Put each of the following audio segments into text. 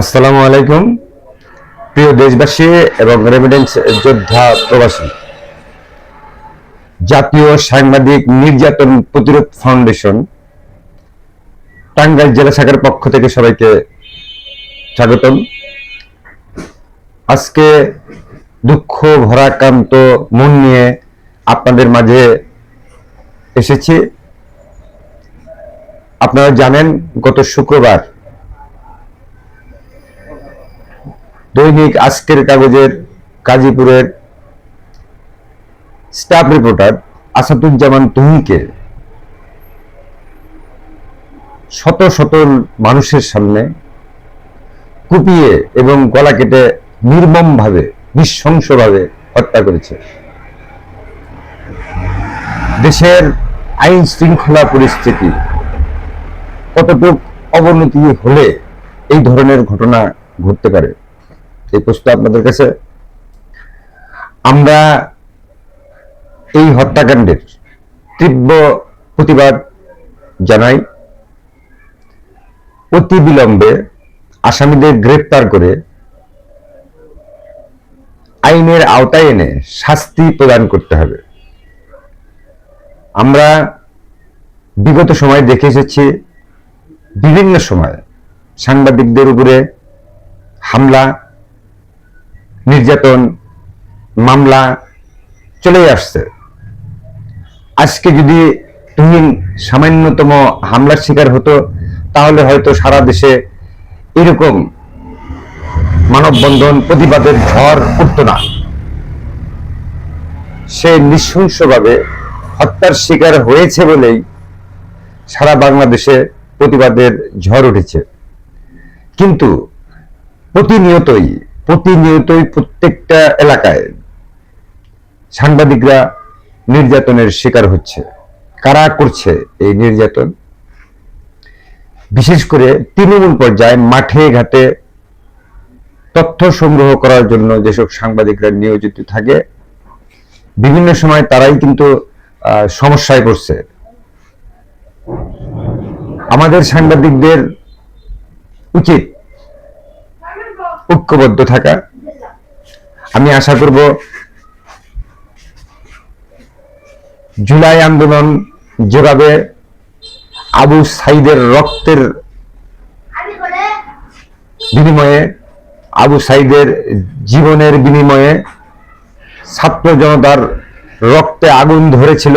আসসালামু আলাইকুম, প্রিয় দেশবাসী এবং রেমিডেন্স যোদ্ধা প্রবাসী। জাতীয় সাংবাদিক নির্যাতন প্রতিরোধ ফাউন্ডেশন, টাঙ্গাইল জেলা শাখার পক্ষ থেকে সবাইকে স্বাগতম। আজকে দুঃখ, ভরাক্রান্ত মন নিয়ে আপনাদের মাঝে এসেছি। আপনারা জানেন, গত শুক্রবার দৈনিক আজকের কাগজের গাজীপুরের স্টাফ রিপোর্টার আসাদুজ্জামান তুহিকে শত শত মানুষের সামনে কুপিয়ে এবং গলা কেটে নির্মমভাবে, নৃশংসভাবে হত্যা করেছে। দেশের আইন শৃঙ্খলা পরিস্থিতি কতটুক অবনতি হলে এই ধরনের ঘটনা ঘটতে পারে? এই প্রশ্ন আপনাদের কাছে। আমরা এই হত্যাকাণ্ডের তীব্র প্রতিবাদ জানাই। অতি বিলম্বে আসামিদের গ্রেপ্তার করে আইনের আওতায় এনে শাস্তি প্রদান করতে হবে। আমরা বিগত সময় দেখে এসেছি, বিভিন্ন সময় সাংবাদিকদের উপরে হামলা নির্যাতন, মামলা চলে আসছে। আজকে যদি তুহিন সামান্যতম হামলার শিকার হতো, তাহলে হয়তো সারা দেশে এরকম মানববন্ধন প্রতিবাদের ঝড় উঠত না। সে নৃশংসভাবে হত্যার শিকার হয়েছে বলেই সারা বাংলাদেশে প্রতিবাদের ঝড় উঠেছে। কিন্তু প্রতিনিয়তই প্রতিনিয়তই প্রত্যেকটা এলাকায় সাংবাদিকরা নির্যাতনের শিকার হচ্ছে। কারা করছে এই নির্যাতন? বিশেষ করে তৃণমূল পর্যায়ে মাঠে ঘাটে তথ্য সংগ্রহ করার জন্য যেসব সাংবাদিকরা নিয়োজিত থাকে, বিভিন্ন সময় তারাই কিন্তু সমস্যায় পড়ছে। আমাদের সাংবাদিকদের উচিত ঐক্যবদ্ধ থাকা। আমি আশা করব জুলাই আন্দোলন যেভাবে আবু সাইদের রক্তের বিনিময়ে, আবু সাইদের জীবনের বিনিময়ে ছাত্র জনতার রক্তে আগুন ধরেছিল।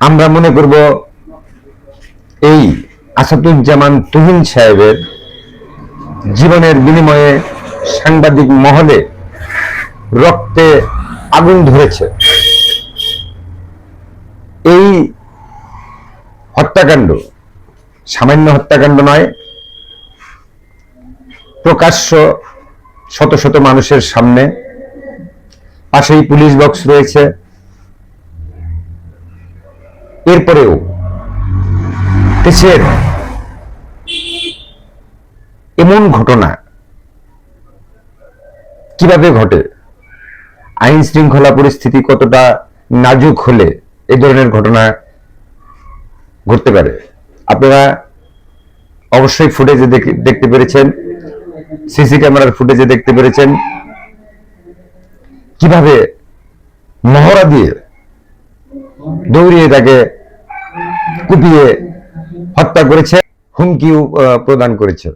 আমরা মনে করব এই আসাদুজ্জামান তুহিন সাহেবের জীবনের বিনিময়ে সাংবাদিক মহলে রক্তে আগুন ধরেছে। এই হত্যাকাণ্ড সামান্য হত্যাকাণ্ড নয়, প্রকাশ্য শত শত মানুষের সামনে। পাশেই পুলিশ বক্স রয়েছে। এরপরেও দেশের এমন ঘটনা কীভাবে ঘটে? আইন শৃঙ্খলা পরিস্থিতি কতটা নাজুক হলে এ ধরনের ঘটনা ঘটতে পারে? আপনারা অবশ্যই ফুটেজে দেখতে পেরেছেন, সিসি ক্যামেরার ফুটেজে দেখতে পেরেছেন। কীভাবে মহড়া দিয়ে দৌড়িয়ে তাকে কুপিয়ে হত্যা করেছে, হুমকিও প্রদান করেছে।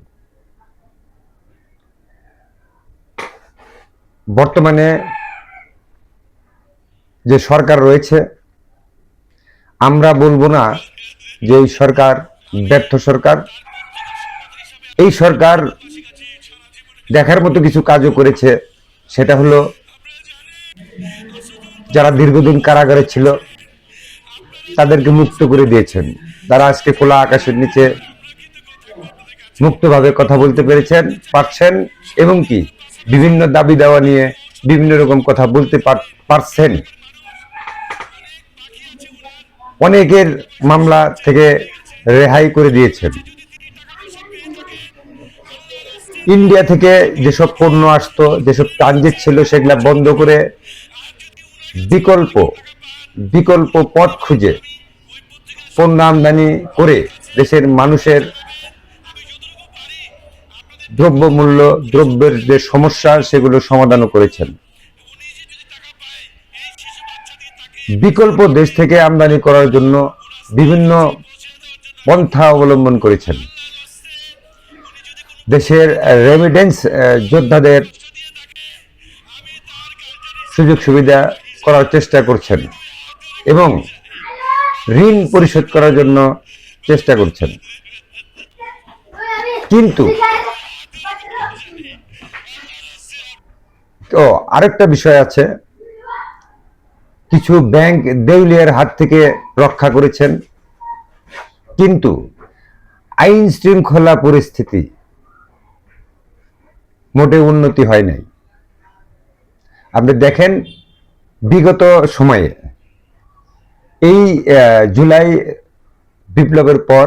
বর্তমানে যে সরকার রয়েছে, আমরা বলব না যে এই সরকার ব্যর্থ সরকার। এই সরকার দেখার মতো কিছু কাজও করেছে, সেটা হলো যারা দীর্ঘদিন কারাগারে ছিল, তাদেরকে মুক্ত করে দিয়েছেন। তারা আজকে খোলা আকাশের নিচে মুক্তভাবে কথা বলতে পেরেছেন, পারছেন এবং কি বিভিন্ন দাবি দেওয়া নিয়ে বিভিন্ন রকম কথা বলতে পারছেন। অনেকের মামলা থেকে রেহাই করে দিয়েছেন। ইন্ডিয়া থেকে যেসব পণ্য আসতো, যেসব ট্রানজিট ছিল, সেগুলা বন্ধ করে বিকল্প বিকল্প পথ খুঁজে পণ্য আমদানি করে দেশের মানুষের দ্রব্যমূল্য, দ্রব্যের যে সমস্যা, সেগুলো সমাধানও করেছেন। বিকল্প দেশ থেকে আমদানি করার জন্য বিভিন্ন পন্থা অবলম্বন করেছেন। দেশের রেমিডেন্স যোদ্ধাদের সুযোগ সুবিধা করার চেষ্টা করছেন এবং ঋণ পরিশোধ করার জন্য চেষ্টা করছেন। কিন্তু তো আরেকটা বিষয় আছে। কিছু ব্যাংক দেউলিয়ার হাত থেকে রক্ষা করেছেন। কিন্তু আইন শৃঙ্খলা পরিস্থিতি মোটে উন্নতি হয় নাই। আপনি দেখেন, বিগত সময়ে এই জুলাই বিপ্লবের পর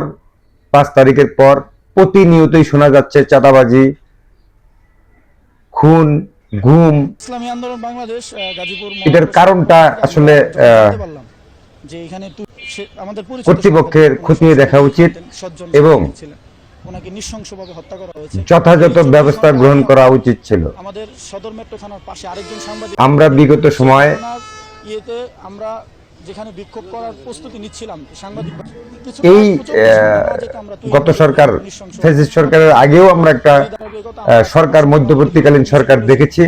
পাঁচ তারিখের পর প্রতিনিয়তই শোনা যাচ্ছে চাঁদাবাজি খুন গুম। ইসলামী আন্দোলন বাংলাদেশ গাজীপুর এটার কারণটা আসলে, যে এখানে আমাদের কর্তৃপক্ষের খতিয়ে দেখা উচিত এবং ওনাকে নৃশংসভাবে হত্যা করা হয়েছে। যথাযথ ব্যবস্থা গ্রহণ করা উচিত ছিল। আমাদের সদর মেট্রো থানার পাশে আরেকজন সাংবাদিক আমরা বিগত সময়ে ইয়েতে আমরা যেখানে বিক্ষোভ করার প্রস্তুতি নিচ্ছিলাম সাংবাদিক এই গত সরকার ফেসিস সরকারের আগেও আমরা একটা সরকার মধ্যবর্তীকালীন সরকার দেখেছি।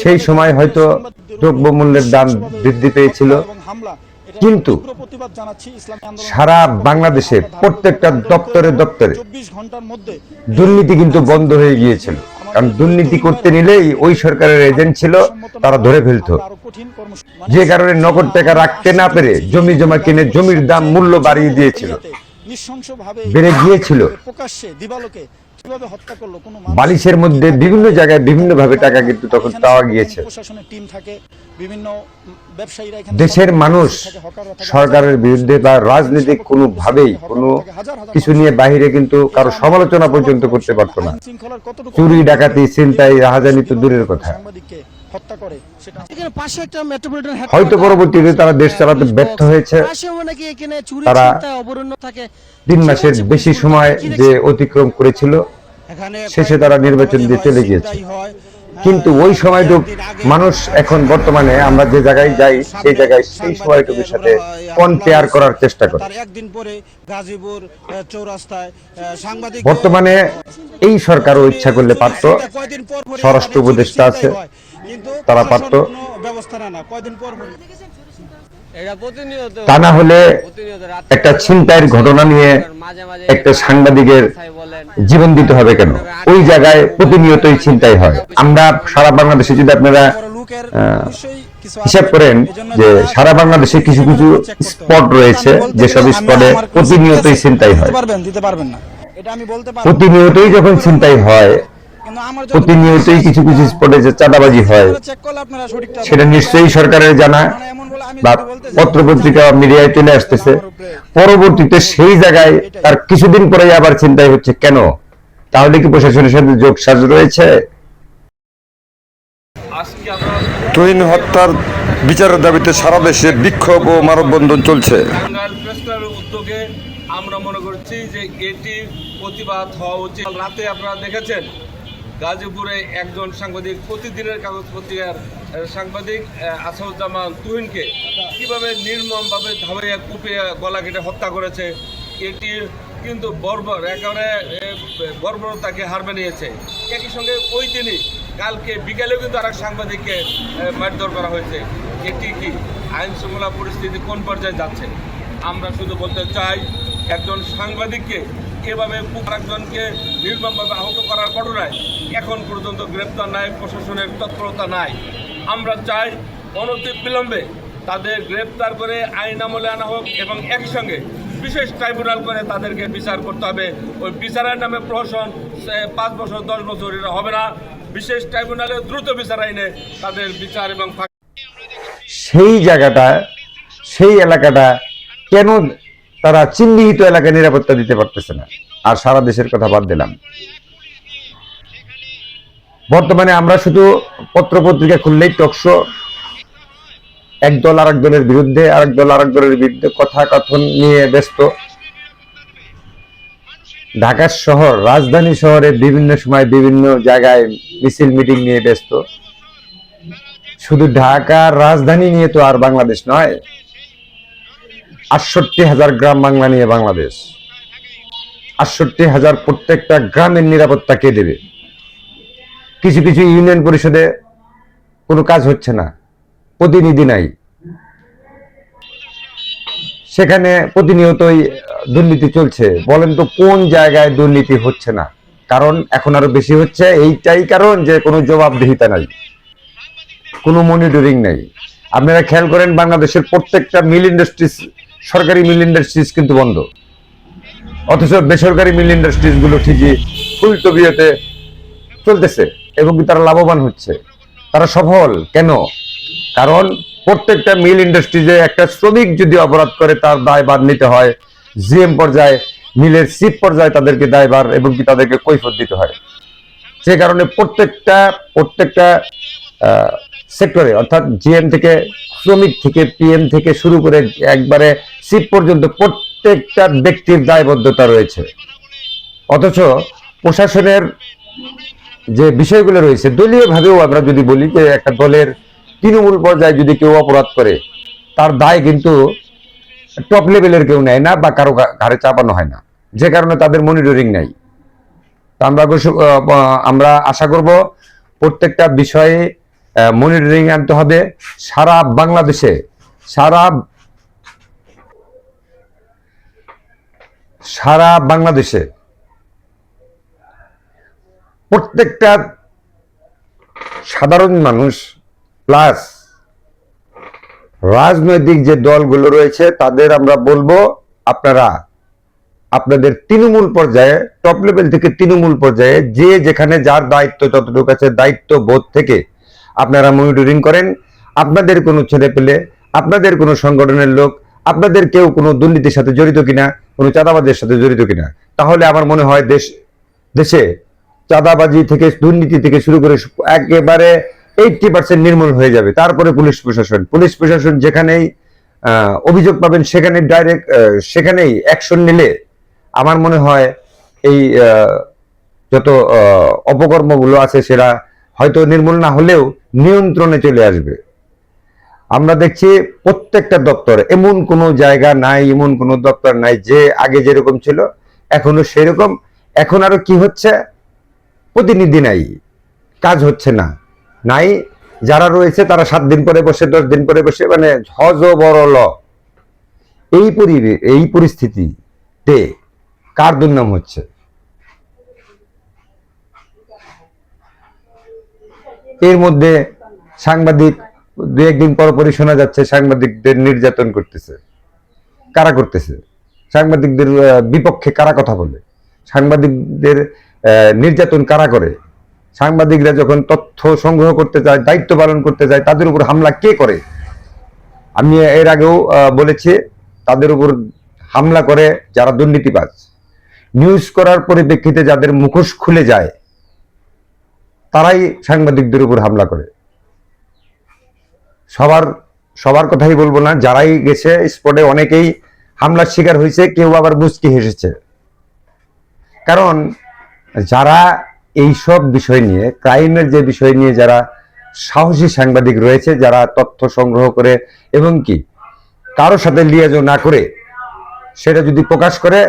সেই সময় হয়তো দ্রব্যমূল্যের দাম বৃদ্ধি পেয়েছিল। কিন্তু সারা বাংলাদেশে প্রত্যেকটা দপ্তরে দপ্তরে দুর্নীতি কিন্তু বন্ধ হয়ে গিয়েছিল। কারণ দুর্নীতি করতে নিলেই ওই সরকারের এজেন্ট ছিল, তারা ধরে ফেলতো। যে কারণে নগদ টাকা রাখতে না পেরে জমি জমা কিনে জমির দাম, মূল্য বাড়িয়ে দিয়েছিল। বেড়ে গিয়েছিল। বালিশের মধ্যে বিভিন্ন জায়গায় বিভিন্ন ভাবে টাকা কিন্তু তখন পাওয়া গিয়েছে। টিম থাকে বিভিন্ন ব্যবসায়ীরা এখানে দেশের মানুষ সরকারের বিরুদ্ধে বা রাজনীতিক কোনো ভাবেই কোনো কিছু নিয়ে বাইরে কিন্তু কারও সমালোচনা পর্যন্ত করতে পারতো না। চুরি ডাকাতি ছিনতাই রাহাজানি তো দূরের কথা। হয়তো পরবর্তীতে তারা দেশ চালাতে ব্যর্থ হয়েছে। পাশেও নাকি এখানে চুরি তারা তিন মাসের বেশি সময় যে অতিক্রম করেছিল শেষে তারা নির্বাচন দিয়ে চলে গিয়েছে। কিন্তু ওই সময়টুক মানুষ এখন বর্তমানে আমরা যে জায়গায় যাই সেই জায়গায় সেই সময়টুকুর সাথে কম্পেয়ার করার চেষ্টা করে। একদিন পরে গাজীপুর চৌরাস্তায় সাংবাদিক বর্তমানে এই সরকারও ইচ্ছা করলে পারত। স্বরাষ্ট্র উপদেষ্টা আছে, তারা পারত। ব্যবস্থা না। কয়দিন পর তা না হলে একটা ছিনতাইয়ের ঘটনা নিয়ে মাঝে মাঝে একটা সাংবাদিকের জীবন দিতে হবে কেন? ওই জায়গায় প্রতিনিয়তই ছিনতাই হয়। আমরা সারা বাংলাদেশে যদি আপনারা হিসাব করেন যে সারা বাংলাদেশে কিছু কিছু। স্পট রয়েছে যেসব স্পটে প্রতিনিয়তই ছিনতাই হয়। প্রতিনিয়তই যখন ছিনতাই হয় প্রতিনিয়তই কিছু কিছু স্পটে যে চাঁদাবাজি হয় সেটা নিশ্চয়ই সরকারের জানা মানে বা যাই, পত্রপত্রিকা মিডিয়ায় চলে আসতেছে। পরবর্তীতে সেই জায়গায় তার কিছুদিন পরে আবার চিন্তাই হচ্ছে কেন? তাহলে কি প্রশাসনের সাথে যোগ সাজ রয়েছে? তুহিন হত্যার বিচারের দাবিতে সারা দেশে বিক্ষোভ ও মানববন্ধন চলছে। উদ্যোগে আমরা মনে করছি যে এটি প্রতিবাদ হওয়া উচিত। রাতে আপনারা দেখেছেন গাজীপুরে একজন সাংবাদিক, প্রতিদিনের কাগজ পত্রিকার সাংবাদিক আসাদুজ্জামান তুহিনকে কীভাবে নির্মমভাবে ধাবাইয়া কুপিয়ে, গলা কেটে হত্যা করেছে, এটি কিন্তু বর্বর, একেবারে বর্বরতাকে হার মানিয়েছে একই সঙ্গে ওই দিনই, কালকে বিকেলেও কিন্তু আরেক সাংবাদিককে মারধর করা হয়েছে। এটি কি আইন শৃঙ্খলা পরিস্থিতি কোন পর্যায়ে যাচ্ছে? আমরা শুধু বলতে চাই, একজন সাংবাদিককে এভাবে একজনকে নির্মমভাবে আহত করার ঘটনায় এখন পর্যন্ত গ্রেপ্তার নাই, প্রশাসনের তৎপরতা নাই। আমরা চাই অনতি বিলম্বে তাদের গ্রেপ্তার করে আইন আমলে আনা হোক এবং একসঙ্গে বিশেষ ট্রাইব্যুনাল করে তাদেরকে বিচার করতে হবে। ওই বিচারের নামে প্রহসন পাঁচ বছর, দশ বছর এটা হবে না। বিশেষ ট্রাইব্যুনালে দ্রুত বিচার আইনে তাদের বিচার এবং সেই জায়গাটা, সেই এলাকাটা কেন তারা চিহ্নিত এলাকায় নিরাপত্তা দিতে পারতেছে না। আর সারা দেশের কথা বাদ দিলাম। বর্তমানে আমরা শুধু পত্র পত্রিকা খুললেই টকশো এক দল আর এক দলের বিরুদ্ধে, আরেক দল আরেক দলের বিরুদ্ধে কথা কথন নিয়ে ব্যস্ত। ঢাকা শহর, রাজধানী শহরে বিভিন্ন সময় বিভিন্ন জায়গায় মিছিল, মিটিং নিয়ে ব্যস্ত। শুধু ঢাকার রাজধানী নিয়ে তো আর বাংলাদেশ নয়। আটষট্টি হাজার গ্রাম বাংলা নিয়ে বাংলাদেশ। আটষট্টি হাজার প্রত্যেকটা গ্রামের নিরাপত্তা কে দেবে? কিছু কিছু ইউনিয়ন পরিষদে কোনো কাজ হচ্ছে না, প্রতিনিধি নাই। সেখানে প্রতিনিয়তই দুর্নীতি চলছে। বলেন তো কোন জায়গায় দুর্নীতি হচ্ছে না? কারণ এখন আরও বেশি হচ্ছে, এইটাই কারণ যে কোনো জবাবদিহিতা নাই। কোনো মনিটরিং নাই। আপনারা খেয়াল করেন বাংলাদেশের প্রত্যেকটা মিল ইন্ডাস্ট্রিজ সরকারি মিল ইন্ডাস্ট্রিজ কিন্তু বন্ধ। অথচ বেসরকারি মিল ইন্ডাস্ট্রিজগুলো ঠিকই ফুল তবিয়তে চলতেছে এবং তারা লাভবান হচ্ছে। তারা সফল, কেন? কারণ প্রত্যেকটা মিল ইন্ডাস্ট্রিজে একটা শ্রমিক যদি অপরাধ করে, তার দায়ভার নিতে হয়। জিএম পর্যায়ে, মিলের চিফ পর্যায়ে তাদেরকে দায়ভার এবং কি তাদেরকে কৈফত দিতে হয়। সে কারণে প্রত্যেকটা প্রত্যেকটা সেক্টরে, অর্থাৎ জিএম থেকে শ্রমিক থেকে, পিএম থেকে শুরু করে একবারে চিফ পর্যন্ত প্রত্যেকটা ব্যক্তির দায়বদ্ধতা রয়েছে। অথচ প্রশাসনের যে বিষয়গুলো রয়েছে, দলীয়ভাবেও আমরা যদি বলি যে একটা দলের তৃণমূল পর্যায়ে যদি কেউ অপরাধ করে, তার দায় কিন্তু টপ লেভেলের কেউ নেয় না বা কারও ঘাড়ে চাপানো হয় না। যে কারণে তাদের মনিটরিং নেই। তো আমরা আমরা আশা করব প্রত্যেকটা বিষয়ে মনিটরিং আনতে হবে। সারা বাংলাদেশে, সারা সারা বাংলাদেশে প্রত্যেকটা সাধারণ মানুষ প্লাস রাজনৈতিক যে দলগুলো রয়েছে, তাদের আমরা বলব, আপনারা আপনাদের তৃণমূল পর্যায়ে টপ লেভেল থেকে তৃণমূল পর্যায়ে যে যেখানে যার দায়িত্ব, যতটুকু আছে দায়িত্ব বোধ থেকে আপনারা মনিটরিং করেন। আপনাদের কোনো ছেলে পেলে, আপনাদের কোনো সংগঠনের লোক, আপনাদের কেউ কোনো দুর্নীতির সাথে জড়িত কিনা, কোনো চাঁদাবাজের সাথে জড়িত কিনা, তাহলে আমার মনে হয় দেশ, দেশে চাঁদাবাজি থেকে, দুর্নীতি থেকে শুরু করে একেবারে এইটটি পার্সেন্ট নির্মূল হয়ে যাবে। তারপরে পুলিশ প্রশাসন পুলিশ প্রশাসন যেখানেই অভিযোগ পাবেন, সেখানে ডাইরেক্ট সেখানেই অ্যাকশন নিলে আমার মনে হয় এই যত অপকর্মগুলো আছে সেটা হয়তো নির্মূল না হলেও নিয়ন্ত্রণে চলে আসবে। আমরা দেখছি প্রত্যেকটা দপ্তর, এমন কোনো জায়গা নাই, এমন কোনো দপ্তর নাই যে আগে যেরকম ছিল, এখনও সেরকম। এখন আরও কি হচ্ছে? প্রতিনিধি নাই, কাজ হচ্ছে না। নাই, যারা রয়েছে তারা সাত দিন পরে বসে, দশ দিন পরে বসে মানে হজ বড় ল এই পরিবেশ এই পরিস্থিতিতে কার দুর্নাম হচ্ছে? এর মধ্যে সাংবাদিক, দু একদিন পর পরই শোনা যাচ্ছে সাংবাদিকদের নির্যাতন করতেছে। কারা করতেছে? সাংবাদিকদের বিপক্ষে কারা কথা বলে? সাংবাদিকদের নির্যাতন কারা করে? সাংবাদিকরা যখন তথ্য সংগ্রহ করতে যায় দায়িত্ব পালন করতে যায় তাদের উপর হামলা কে করে? আমি এর আগেও বলেছি, তাদের উপর হামলা করে যারা দুর্নীতিবাজ। নিউজ করার পরিপ্রেক্ষিতে যাদের মুখোশ খুলে যায় তারাই সাংবাদিকদের উপর হামলা করে। সবার সবার কথাই বলব না, যারাই গেছে স্পটে অনেকেই হামলার শিকার হয়েছে, কেউ আবার মুচকি হেসেছে। কারণ যারা এই সব বিষয় নিয়ে, ক্রাইমের যে বিষয় নিয়ে যারা সাহসী সাংবাদিক রয়েছে, যারা তথ্য সংগ্রহ করে এবং কি কারও সাথে লিয়াজো না করে সেটা যদি প্রকাশ করে,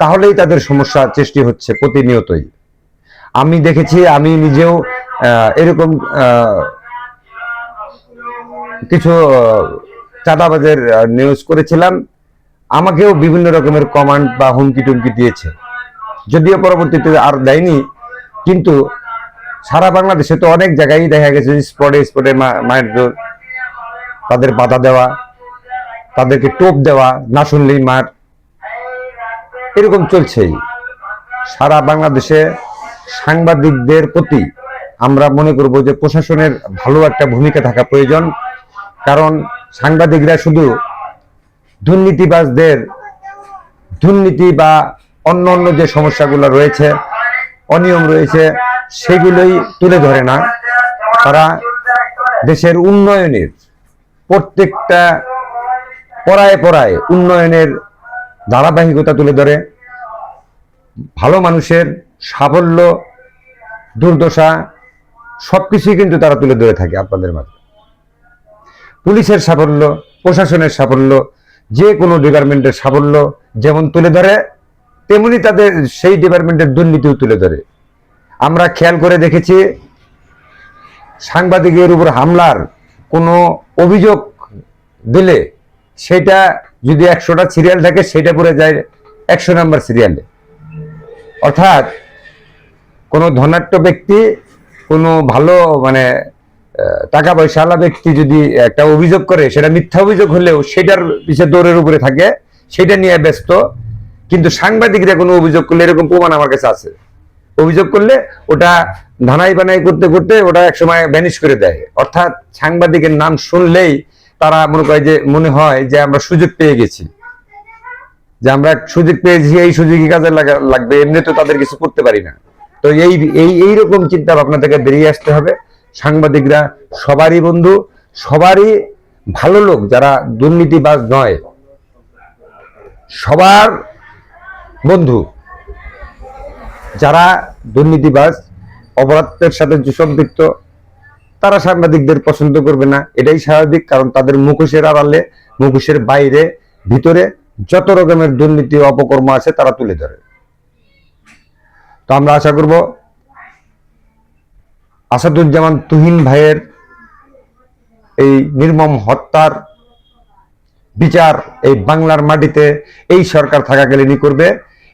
তাহলেই তাদের সমস্যা সৃষ্টি হচ্ছে প্রতিনিয়তই। আমি দেখেছি, আমি নিজেও এরকম কিছু চাঁদাবাজের নিউজ করেছিলাম। আমাকেও বিভিন্ন রকমের কমান্ড বা হুমকি টুমকি দিয়েছে। যদিও পরবর্তীতে আর দেয়নি, কিন্তু সারা বাংলাদেশে তো অনেক জায়গায় দেখা গেছে স্পটে স্পটে মায়ের জোর তাদের বাধা দেওয়া, তাদেরকে টোপ দেওয়া, না শুনলেই মার, এরকম চলছেই। সারা বাংলাদেশে সাংবাদিকদের প্রতি আমরা মনে করব যে প্রশাসনের ভালো একটা ভূমিকা থাকা প্রয়োজন। কারণ সাংবাদিকরা শুধু দুর্নীতিবাজদের, দুর্নীতি বা অন্য অন্য যে সমস্যাগুলো রয়েছে, অনিয়ম রয়েছে, সেগুলোই তুলে ধরে না। তারা দেশের উন্নয়নের প্রত্যেকটা পড়ায় পড়ায় উন্নয়নের ধারাবাহিকতা তুলে ধরে। ভালো মানুষের সাফল্য, দুর্দশা, সবকিছুই কিন্তু তারা তুলে ধরে থাকে আপনাদের মাঝে। পুলিশের সাফল্য, প্রশাসনের সাফল্য, যে কোনো ডিপার্টমেন্টের সাফল্য যেমন তুলে ধরে, তেমনি তাদের সেই ডিপার্টমেন্টের দুর্নীতিও তুলে ধরে। আমরা খেয়াল করে দেখেছি, সাংবাদিকের উপর হামলার কোনো অভিযোগ দিলে সেটা যদি একশোটা সিরিয়াল থাকে, সেটা পড়ে যায় একশো নাম্বার সিরিয়ালে অর্থাৎ কোনো ধনাঢ্য ব্যক্তি, কোনো ভালো মানে টাকা পয়সাওয়ালা ব্যক্তি যদি একটা অভিযোগ করে, সেটা মিথ্যা অভিযোগ হলেও সেটার পিছে দৌড়ের উপরে থাকে, সেটা নিয়ে ব্যস্ত। কিন্তু সাংবাদিকরা কোনো অভিযোগ করলে এরকম প্রমাণ আমার কাছে আছে। অভিযোগ করলে ওটা ধানাই বানাই করতে করতে ওটা একসময় ভ্যানিশ করে দেয়। অর্থাৎ সাংবাদিকের নাম শুনলেই তারা মনে করে যে, মনে হয় যে আমরা সুযোগ পেয়ে গেছি। যে আমরা সুযোগ পেয়েছি, এই সুযোগই কাজে লাগা- লাগবে এমনি তো তাদের কিছু করতে পারি না। তো এই এই, এইরকম চিন্তা ভাবনা থেকে বেরিয়ে আসতে হবে। সাংবাদিকরা সবারই বন্ধু, সবারই ভালো লোক যারা দুর্নীতিবাজ নয়। সবার বন্ধু যারা দুর্নীতিবাজ, অপরাধের সাথে সম্পৃক্ত তারা সাংবাদিকদের পছন্দ করবে না। এটাই স্বাভাবিক, কারণ তাদের মুখোশের আড়ালে, মুখোশের বাইরে, ভিতরে যত রকমের দুর্নীতি অপকর্ম আছে তারা তুলে ধরে। তো আমরা আশা করব আসাদুজ্জামান তুহিন ভাইয়ের এই নির্মম হত্যার বিচার এই বাংলার মাটিতে এই সরকার থাকাকালীনই করবে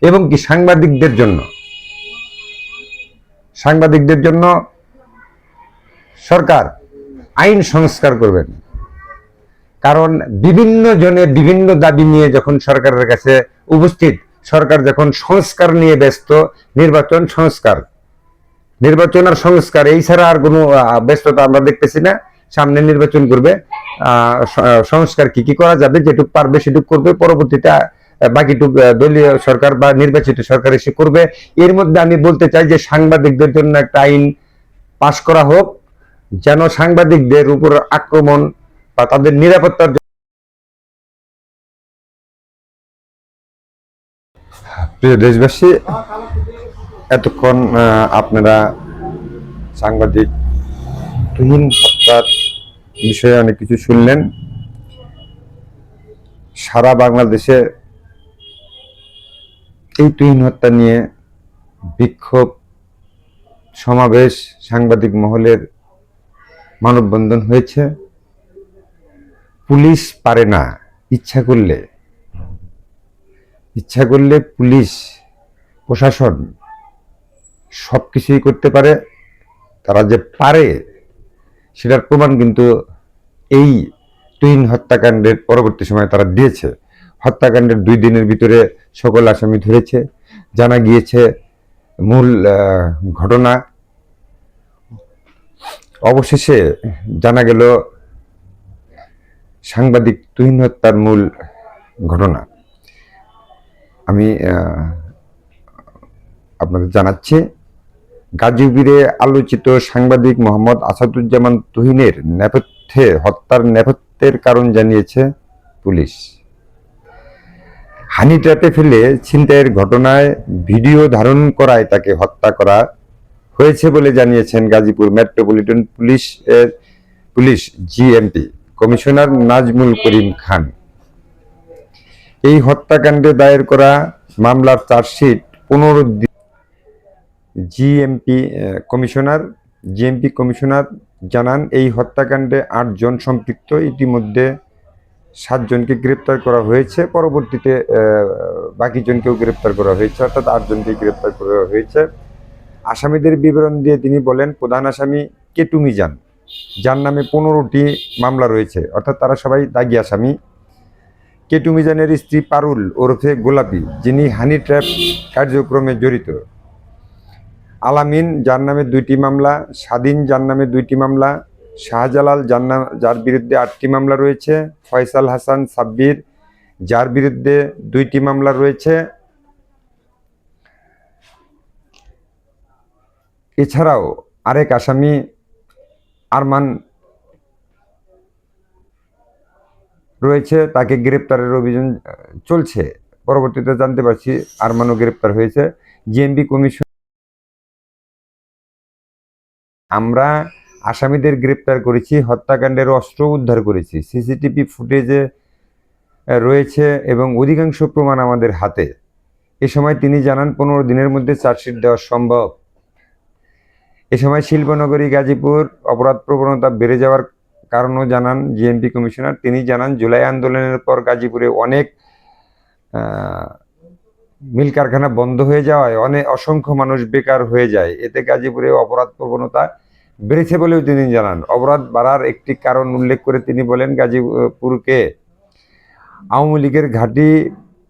এবং কি সাংবাদিকদের জন্য সাংবাদিকদের জন্য সরকার আইন সংস্কার করবেন। কারণ বিভিন্ন জনে বিভিন্ন দাবি নিয়ে যখন সরকারের কাছে উপস্থিত সরকার যখন সংস্কার নিয়ে ব্যস্ত, নির্বাচন সংস্কার। নির্বাচন আর সংস্কার, এই ছাড়া আর কোনো ব্যস্ততা আমরা দেখতেছি না। সামনে নির্বাচন করবে। সংস্কার কি কি করা যাবে, যেটুক পারবে সেটুক করবে। পরবর্তীতে বাকিটুক দলীয় সরকার বা নির্বাচিত সরকার এসে করবে। এর মধ্যে আমি বলতে চাই যে সাংবাদিকদের জন্য একটা আইন পাশ করা হোক, যেন সাংবাদিকদের উপর আক্রমণ বা তাদের নিরাপত্তার প্রিয় দেশবাসী, এতক্ষণ আপনারা সাংবাদিক তুহিন হত্যার বিষয়ে অনেক কিছু শুনলেন। সারা বাংলাদেশে এই তুহিন হত্যা নিয়ে বিক্ষোভ, সমাবেশ, সাংবাদিক মহলের মানববন্ধন হয়েছে। পুলিশ পারে না, ইচ্ছা করলে ইচ্ছা করলে পুলিশ, প্রশাসন সব কিছুই করতে পারে। তারা যে পারে, সেটার প্রমাণ কিন্তু এই তুহিন হত্যাকাণ্ডের পরবর্তী সময়ে তারা দিয়েছে। হত্যাকাণ্ডের দুই দিনের ভিতরে সকল আসামি ধরেছে। জানা গিয়েছে মূল ঘটনা। অবশেষে জানা গেল সাংবাদিক তুহিন হত্যার মূল ঘটনা। আমি আপনাদের জানাচ্ছি, গাজীপুরে আলোচিত সাংবাদিক মোহাম্মদ আসাদুজ্জামান তুহিনের নেপথ্যে, হত্যার নেপথ্যের কারণ জানিয়েছে পুলিশ। হানি ট্র্যাপে ফেলে ছিনতাইয়ের ঘটনায় ভিডিও ধারণ করায় তাকে হত্যা করা হয়েছে বলে জানিয়েছেন গাজীপুর মেট্রোপলিটন পুলিশ, এর police, GMP. Commissioner Nazmul Karim Khan. এই হত্যাকাণ্ডে দায়ের করা মামলার চার্জশিট পনেরো জিএমপি কমিশনার জিএমপি কমিশনার জানান এই হত্যাকাণ্ডে আটজন সম্পৃক্ত। ইতিমধ্যে সাতজনকে গ্রেপ্তার করা হয়েছে। পরবর্তীতে আহ, বাকি জনকেও গ্রেপ্তার করা হয়েছে অর্থাৎ আটজনকে গ্রেপ্তার করা হয়েছে। আসামিদের বিবরণ দিয়ে তিনি বলেন প্রধান আসামি কেটু মিজান যার নামে পনেরোটি মামলা রয়েছে অর্থাৎ তারা সবাই দাগি আসামি। কেটু মিজানের স্ত্রী পারুল ওরফে গোলাপি, যিনি হানি ট্র্যাপ কার্যক্রমে জড়িত। আলামিন যার নামে দুইটি মামলা স্বাধীন যার নামে দুইটি মামলা, শাহজালাল যার নাম যার বিরুদ্ধে আটটি মামলা রয়েছে, ফয়সাল হাসান সাব্বির, যার বিরুদ্ধে দুইটি মামলা রয়েছে। এছাড়াও আরেক আসামি আরমান রয়েছে, তাকে গ্রেপ্তারের অভিযান চলছে। পরবর্তীতে জানতে পারছি, আরমানও গ্রেপ্তার হয়েছে। জিএমবি কমিশন আমরা আসামিদের গ্রেপ্তার করেছি, হত্যাকাণ্ডের অস্ত্র উদ্ধার করেছি। সিসিটিভি ফুটেজে রয়েছে এবং অধিকাংশ প্রমাণ আমাদের হাতে। এ সময় তিনি জানান, পনেরো দিনের মধ্যে চার্জশিট দেওয়া সম্ভব। এ সময় শিল্পনগরী, গাজীপুর, অপরাধ প্রবণতা বেড়ে যাওয়ার কারণও জানান জিএমপি কমিশনার তিনি জানান, জুলাই আন্দোলনের পর গাজীপুরে অনেক মিল কারখানা বন্ধ হয়ে যাওয়ায় অনেক অসংখ্য মানুষ বেকার হয়ে যায়। এতে গাজীপুরে অপরাধ প্রবণতা বেড়েছে বলেও তিনি জানান। অপরাধ বাড়ার একটি কারণ উল্লেখ করে তিনি বলেন, গাজীপুরকে আওয়ামী লীগের ঘাঁটি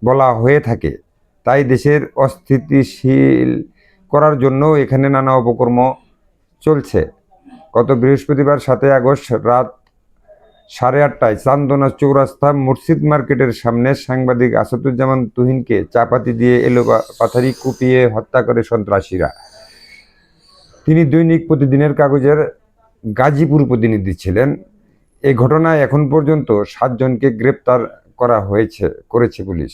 বলা হয়ে থাকে। তাই দেশের অস্থিতিশীল করার জন্য এখানে নানা উপকর্ম চলছে। গত বৃহস্পতিবার সাতই আগস্ট রাত সাড়ে আটটায় চান্দনা চৌরাস্তা মসজিদ মার্কেটের সামনে সাংবাদিক আসাদুজ্জামান তুহিনকে চাপাতি দিয়ে এলো পাথারি কুপিয়ে হত্যা করে সন্ত্রাসীরা। তিনি দৈনিক প্রতিদিনের কাগজের গাজীপুর প্রতিনিধি ছিলেন। এই ঘটনায় এখন পর্যন্ত সাতজনকে গ্রেপ্তার করা হয়েছে, করেছে পুলিশ।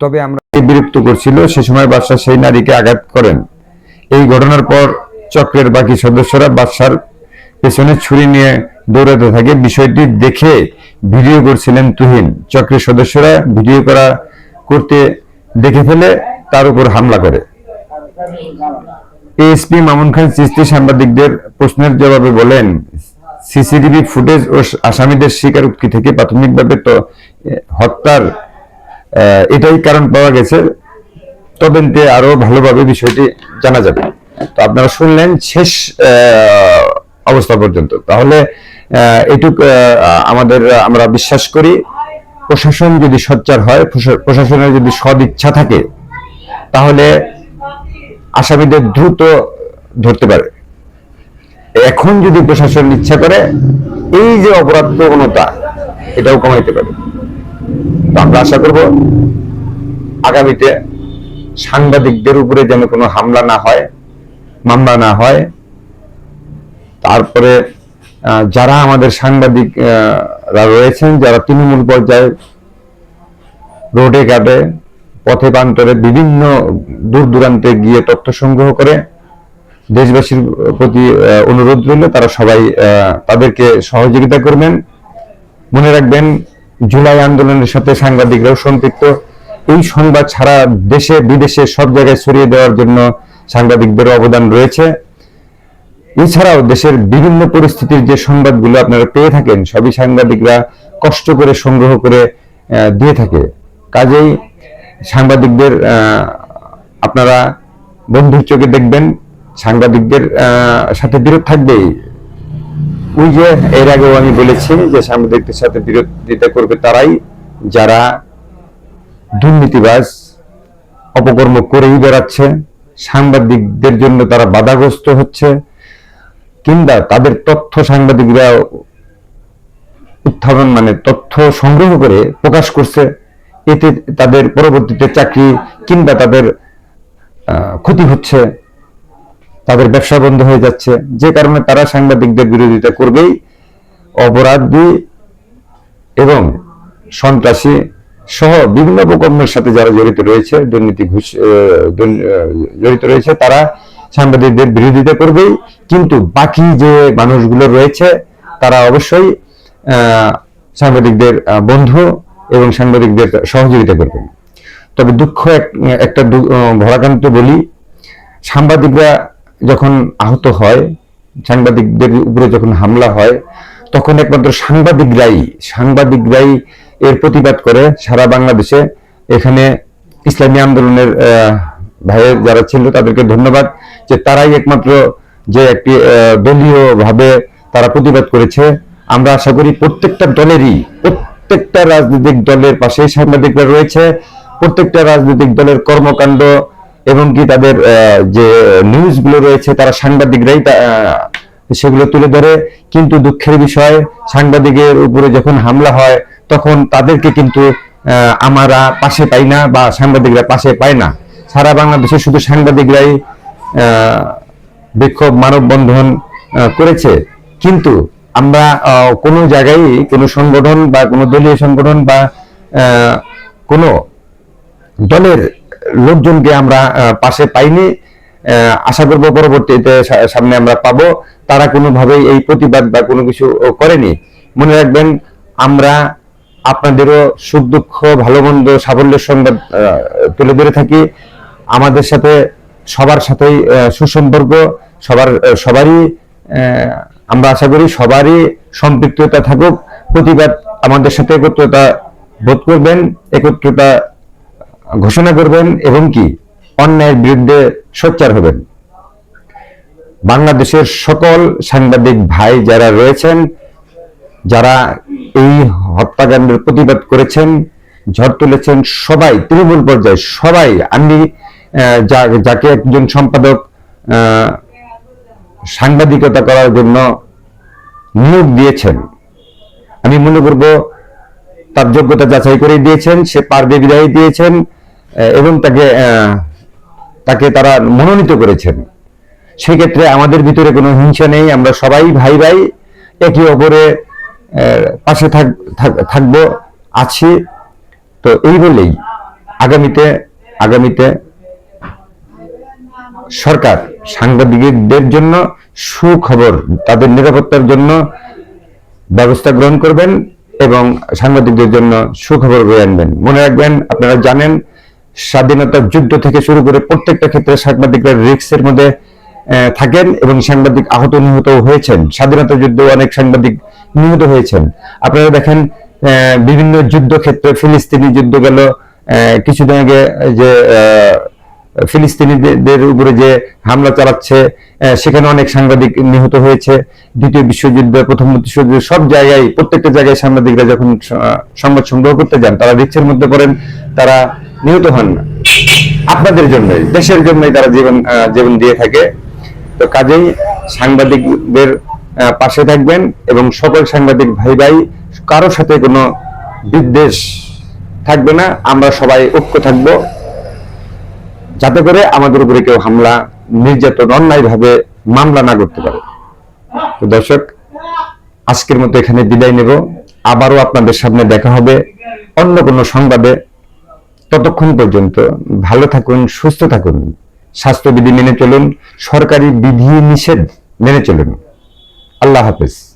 তবে আমরা বিরক্ত করছিল, সে সময় বাদশাহ সেই নারীকে আঘাত করেন। এই ঘটনার পর চক্রের বাকি সদস্যরা বাদশার পেছনে ছুরি নিয়ে দৌড়াতে থাকে। বিষয়টি দেখে ভিডিও করছিলেন তুহিন। চক্রের সদস্যরা ভিডিও করা করতে দেখে ফেলে, তার উপর হামলা করে। এএসপি মামুন খান চিস্তি সাংবাদিকদের প্রশ্নের জবাবে বলেন, সিসিটিভি ফুটেজ ও আসামিদের স্বীকারোক্তি থেকে প্রাথমিকভাবে তো হত্যার এটাই কারণ পাওয়া গেছে। তদন্তে আরও ভালোভাবে বিষয়টি জানা যাবে। তো আপনারা শুনলেন শেষ অবস্থা পর্যন্ত। তাহলে এটুক আমাদের, আমরা বিশ্বাস করি, প্রশাসন যদি সোচ্চার হয় প্রশাসনের যদি সদ ইচ্ছা থাকে, তাহলে আসামিদের দ্রুত ধরতে পারে। এখন যদি প্রশাসন ইচ্ছা করে, এই যে অপরাধ প্রবণতা, এটাও কমাইতে পারে। তো আমরা আশা করব, আগামীতে সাংবাদিকদের উপরে যেন কোনো হামলা না হয় মামলা না হয়। তারপরে যারা আমাদের সাংবাদিক আহ, রা রয়েছেন যারা তৃণমূল পর্যায়ে রোডে ঘাটে পথে প্রান্তরে বিভিন্ন দূর দূরান্তে গিয়ে তথ্য সংগ্রহ করে দেশবাসীর প্রতি অনুরোধ রইল তারা সবাই তাদেরকে সহযোগিতা করবেন। মনে রাখবেন জুলাই আন্দোলনের সাথে সাংবাদিকরাও সম্পৃক্ত। এই সংবাদ ছাড়া দেশে বিদেশে সব জায়গায় ছড়িয়ে দেওয়ার জন্য সাংবাদিকদের অবদান রয়েছে। এছাড়াও দেশের বিভিন্ন পরিস্থিতির যে সংবাদগুলো আপনারা পেয়ে থাকেন, সবই সাংবাদিকরা কষ্ট করে সংগ্রহ করে দিয়ে থাকে। কাজেই সাংবাদিকদের আপনারা বন্ধুর চোখে দেখবেন, সাংবাদিকদের সাথে বিরোধ থাকবেই। ওই যে এর আগেও আমি বলেছি যে সাংবাদিকদের সাথে বিরোধিতা করবে তারাই, যারা দুর্নীতিবাজ, অপকর্ম করেই বেড়াচ্ছে। সাংবাদিকদের জন্য তারা বাধাগ্রস্ত হচ্ছে, কিংবা তাদের তথ্য সাংবাদিকরা উত্থাপন মানে তথ্য সংগ্রহ করে প্রকাশ করছে, এতে তাদের পরবর্তীতে চাকরি কিংবা তাদের ক্ষতি হচ্ছে, তাদের ব্যবসা বন্ধ হয়ে যাচ্ছে। যে কারণে তারা সাংবাদিকদের বিরোধিতা করবেই, অপরাধী এবং সন্ত্রাসী সহ বিভিন্ন উপকর্মের সাথে যারা জড়িত রয়েছে, দুর্নীতি ঘুষ জড়িত রয়েছে, তারা সাংবাদিকদের বিরোধিতা করবেই। কিন্তু বাকি যে মানুষগুলো রয়েছে, তারা অবশ্যই সাংবাদিকদের বন্ধু এবং সাংবাদিকদের সহযোগিতা করবেন। তবে দুঃখ এক- একটা ভরাকান্ত বলি, সাংবাদিকরা যখন আহত হয়, সাংবাদিকদের উপরে যখন হামলা হয়, তখন একমাত্র সাংবাদিকরাই সাংবাদিকরাই এর প্রতিবাদ করে সারা বাংলাদেশে এখানে ইসলামী আন্দোলনের ভাইয়ের যারা ছিল তাদেরকে ধন্যবাদ যে তারাই একমাত্র যে একটি দলীয় ভাবে তারা প্রতিবাদ করেছে। আমরা আশা করি প্রত্যেকটা দলেরই, প্রত্যেকটা রাজনৈতিক দলের পাশে সাংবাদিকরা রয়েছে, প্রত্যেকটা রাজনৈতিক দলের কর্মকাণ্ড এবং কি তাদের যে নিউজগুলো রয়েছে তারা সাংবাদিকরাই সেগুলো তুলে ধরে। কিন্তু দুঃখের বিষয়, সাংবাদিকের উপরে যখন হামলা হয় তখন তাদেরকে কিন্তু আমরা পাশে পাই না বা সাংবাদিকরা পাশে পায় না। সারা বাংলাদেশে শুধু সাংবাদিকরাই বিক্ষোভ, মানববন্ধন করেছে। কিন্তু আমরা কোনো জায়গায় কোনো সংগঠন বা কোনো দলীয় সংগঠন বা কোনো দলের লোকজনকে আমরা পাশে পাইনি। আশা করব পরবর্তীতে সামনে আমরা পাবো। তারা কোনোভাবেই এই প্রতিবাদ বা কোনো কিছু করেনি। মনে রাখবেন, আমরা আপনাদেরও সুখ দুঃখ, ভালো মন্দ, সাফল্যের সংবাদ তুলে ধরে থাকি। আমাদের সাথে সবার সাথেই সুসম্পর্ক, সবার সবারই আমরা আশা করি সবারই সম্পৃক্ততা থাকুক। প্রতিবাদ আমাদের সাথে একত্রতা বোধ করবেন, একত্রতা ঘোষণা করবেন এবং কি? অন্যায়ের বিরুদ্ধে সোচ্চার হবেন। বাংলাদেশের সকল সাংবাদিক ভাই যারা রয়েছেন যারা এই হত্যাকাণ্ডের প্রতিবাদ করেছেন, ঝড় তুলেছেন, সবাই, তৃণমূল পর্যায়ে সবাই, আমি যাকে একজন সম্পাদক সাংবাদিকতা করার জন্য নিয়োগ দিয়েছেন। আমি মনে করব, তার যোগ্যতা যাচাই করে দিয়েছেন, সে পারবে বিদায় দিয়েছেন এবং তাকে তাকে তারা মনোনীত করেছেন। সেক্ষেত্রে আমাদের ভিতরে কোনো হিংসা নেই, আমরা সবাই ভাই ভাই একে অপরে পাশে থাক- থাক- আছি। তো এই বলেই আগামীতে আগামীতে সরকার সাংবাদিকদের জন্য সুখবর, তাদের নিরাপত্তার জন্য ব্যবস্থা গ্রহণ করবেন এবং সাংবাদিকদের জন্য সুখবর বয়ে আনবেন। মনে রাখবেন, আপনারা জানেন স্বাধীনতার যুদ্ধ থেকে শুরু করে প্রত্যেকটা ক্ষেত্রে সাংবাদিকরা রিক্সের মধ্যে থাকেন এবং সাংবাদিক আহত নিহত হয়েছেন। স্বাধীনতা যুদ্ধে অনেক সাংবাদিক নিহত হয়েছেন। আপনারা দেখেন বিভিন্ন যুদ্ধক্ষেত্রে ফিলিস্তিনি যুদ্ধ গেল। কিছুদিন আগে যে ফিলিস্তিনিদের উপরে যে হামলা চালাচ্ছে সেখানে অনেক সাংবাদিক নিহত হয়েছে। দ্বিতীয় বিশ্বযুদ্ধ প্রথম বিশ্বযুদ্ধ সব জায়গায়, প্রত্যেকটা জায়গায় সাংবাদিকরা যখন সংবাদ সংগ্রহ করতে যান, তারা রিক্সের মধ্যে পড়েন, তারা নিহত হন। না আপনাদের জন্যই, দেশের জন্যই তারা জীবন জীবন দিয়ে থাকে। তো কাজেই সাংবাদিকদের পাশে থাকবেন এবং সকল সাংবাদিক ভাই ভাই, কারও সাথে কোনো বিদ্বেষ থাকবে না। আমরা সবাই ঐক্য থাকব। যাতে করে আমাদের উপরে কেউ হামলা, নির্যাতন অন্যায় ভাবে মামলা না করতে পারে। তো দর্শক, আজকের মতো এখানে বিদায় নেব। আবারও আপনাদের সামনে দেখা হবে অন্য কোনো সংবাদে। ততক্ষণ পর্যন্ত ভালো থাকুন, সুস্থ থাকুন। স্বাস্থ্যবিধি মেনে চলুন, সরকারি বিধি নিষেধ মেনে চলুন। আল্লাহ হাফেজ।